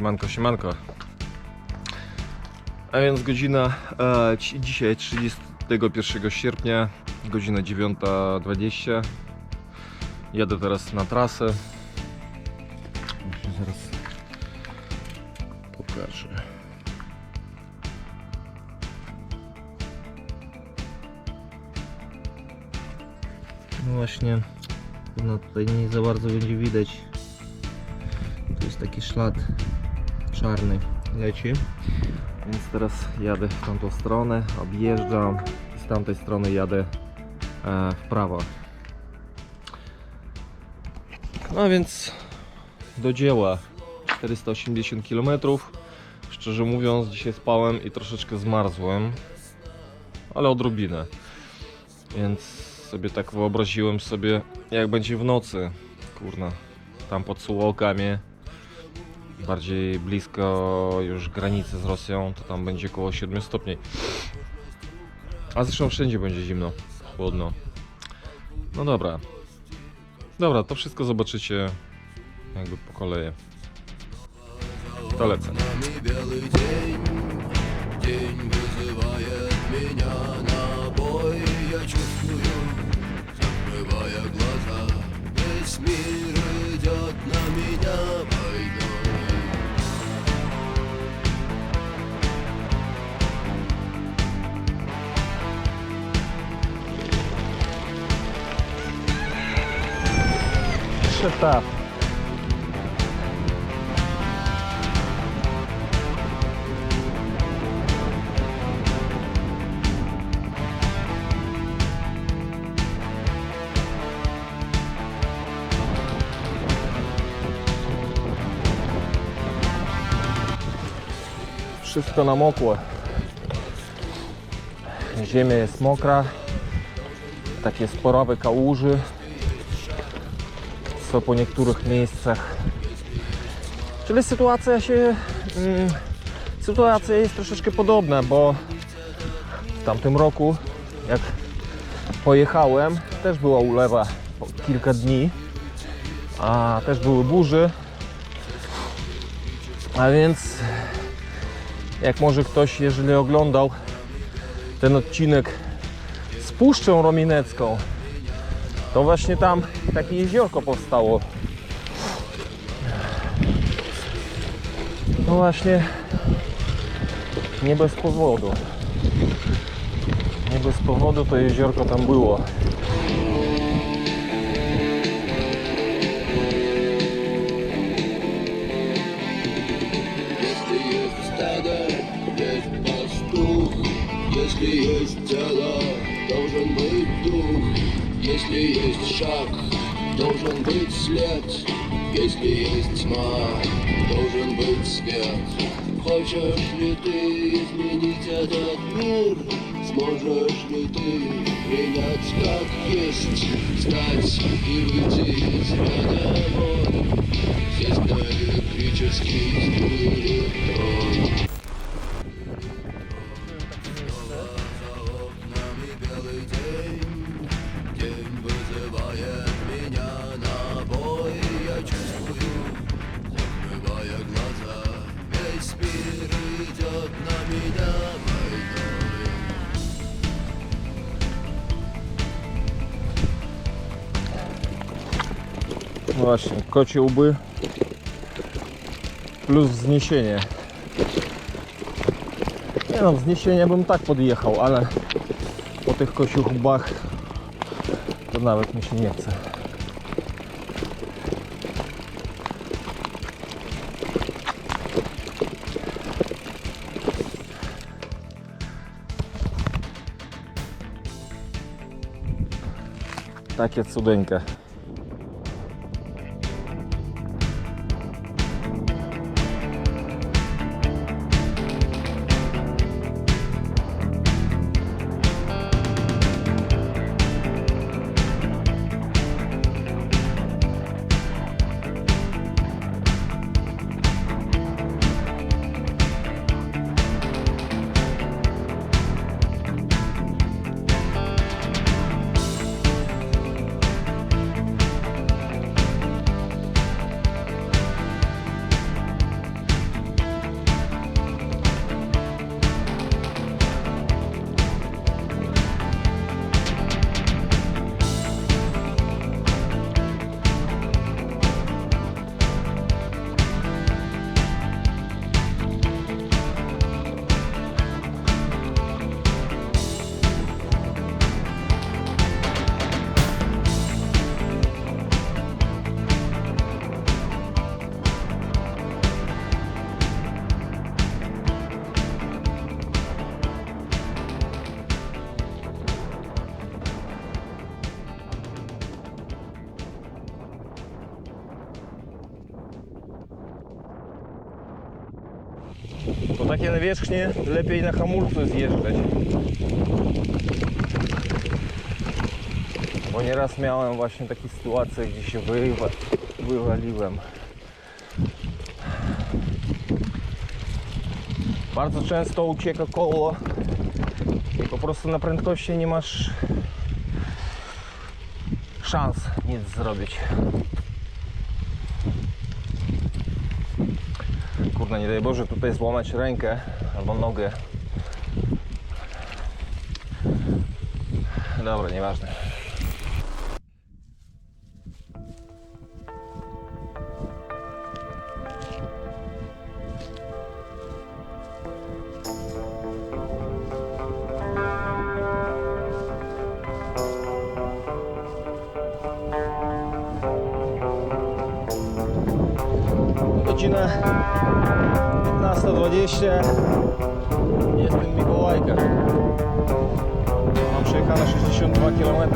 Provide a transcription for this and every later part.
Siemanko, siemanko. A więc godzina e, dzisiaj 31 sierpnia, godzina 9.20. Jadę teraz na trasę. Zaraz pokażę. No właśnie, no tutaj nie za bardzo będzie widać. Tu jest taki ślad czarny leci. Więc teraz jadę w tamtą stronę, objeżdżam i z tamtej strony jadę e, w prawo. No więc do dzieła 480 km. Szczerze mówiąc, dzisiaj spałem i troszeczkę zmarzłem, ale odrobinę. Więc sobie tak wyobraziłem sobie, jak będzie w nocy. Kurna, tam pod Sułokami, bardziej blisko już granicy z Rosją, to tam będzie około 7 stopni. A zresztą wszędzie będzie zimno, chłodno. No dobra. Dobra, to wszystko zobaczycie jakby po kolei. To lecę. Wszystko namokło. Ziemia jest mokra. Takie sporowe kałuży są po niektórych miejscach. Czyli sytuacja się. Mm, sytuacja jest troszeczkę podobna, bo w tamtym roku, jak pojechałem, też była ulewa kilka dni, a też były burzy. A więc, jak może ktoś, jeżeli oglądał ten odcinek z Puszczą Rominecką, to właśnie tam takie jeziorko powstało. No właśnie, nie bez powodu. Nie bez powodu to jeziorko tam było. Если есть тело, должен быть дух Если есть шаг, должен быть след Если есть тьма, должен быть свет Хочешь ли ты изменить этот мир? Сможешь ли ты принять как есть? Встать и выйти из ряда вон Здесь электрический стуле właśnie, kocie łby plus wzniesienie. Nie no, wzniesienie bym tak podjechał, ale po tych kociuch łbach to nawet mi się nie chce. Takie cudeńkę. Takie nawierzchnie lepiej na hamulcu zjeżdżać. Bo nieraz miałem właśnie takie sytuacje, gdzie się wywa wywaliłem. Bardzo często ucieka koło i po prostu na prędkości nie masz szans nic zrobić. Kurna, nie daj Boże tutaj złamać rękę albo nogę. Dobra, nieważne. 15.20 Jestem w Mikołajkach Mam przejechane 62 km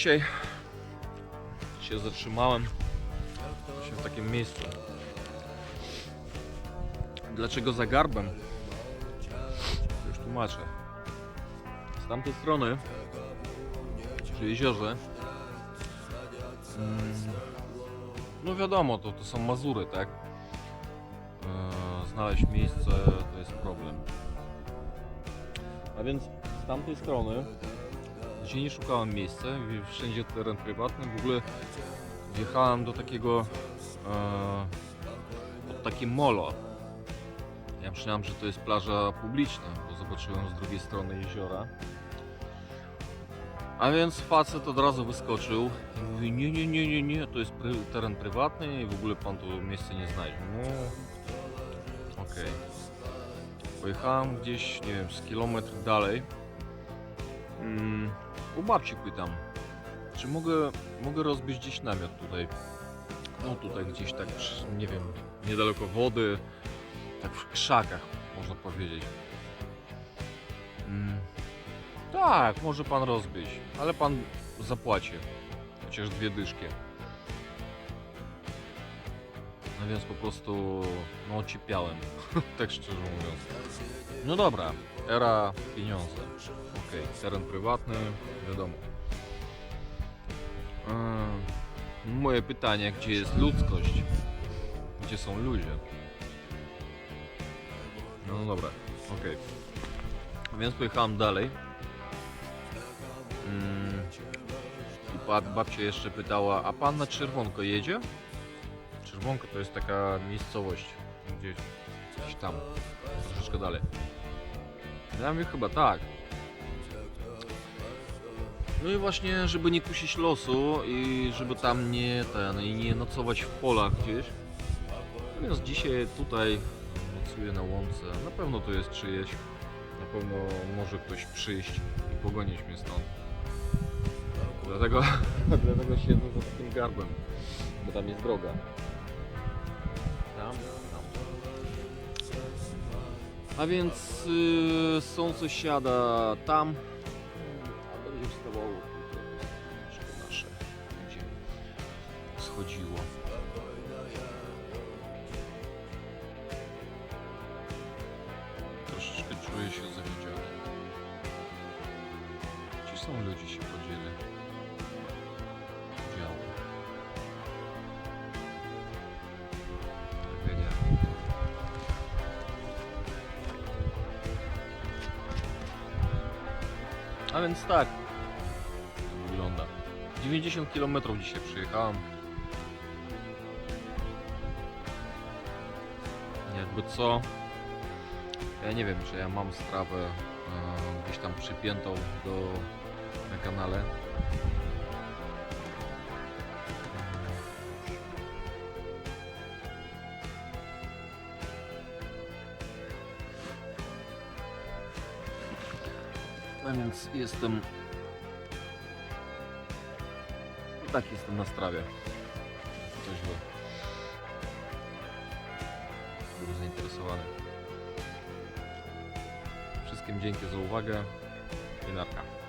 dzisiaj się zatrzymałem właśnie w takim miejscu. Dlaczego za garbem? Już tłumaczę. Z tamtej strony, przy jeziorze, mm, no wiadomo, to, to są Mazury, tak? Eee, Znaleźć miejsce to jest problem. A więc z tamtej strony nie szukałem miejsca, wszędzie teren prywatny. W ogóle wjechałem do takiego e, pod takie molo. Ja myślałem, że to jest plaża publiczna, bo zobaczyłem z drugiej strony jeziora. A więc facet od razu wyskoczył i mówi, nie, nie, nie, nie, nie, to jest pry, teren prywatny i w ogóle pan tu miejsce nie znajdzie. No, okej. Pojechałem gdzieś, nie wiem, z kilometr dalej. Mm, u babci pytam, czy mogę, mogę rozbić gdzieś namiot tutaj? No tutaj gdzieś tak, nie wiem, niedaleko wody, tak w krzakach można powiedzieć. Mm, tak, może pan rozbić, ale pan zapłaci, chociaż dwie dyszki. No więc po prostu, no ociepiałem, tak szczerze mówiąc. No dobra, era pieniądze. Okej, teren prywatny, wiadomo. Eee, moje pytanie, gdzie jest ludzkość? Gdzie są ludzie? No dobra, okej. Więc pojechałem dalej. Mm, I bab- babcia jeszcze pytała, a pan na Czerwonko jedzie? Czerwonko to jest taka miejscowość, gdzieś, tam, troszeczkę dalej. Ja mówię chyba tak. No i właśnie, żeby nie kusić losu i żeby tam nie ten i nie nocować w polach gdzieś. Natomiast dzisiaj tutaj nocuję na łące. Na pewno to jest czyjeś. Na pewno może ktoś przyjść i pogonić mnie stąd. Dlatego, dlatego siedzę za takim garbem, bo tam jest droga. Tam. A więc y, sące siada tam, A więc tak. Wygląda. 90 km dzisiaj przyjechałem. Jakby co? Ja nie wiem, czy ja mam strawę e, gdzieś tam przypiętą do na kanale. A więc jestem. Tak, jestem na strawie. Coś źle. Był zainteresowany. Wszystkim dzięki za uwagę i narka.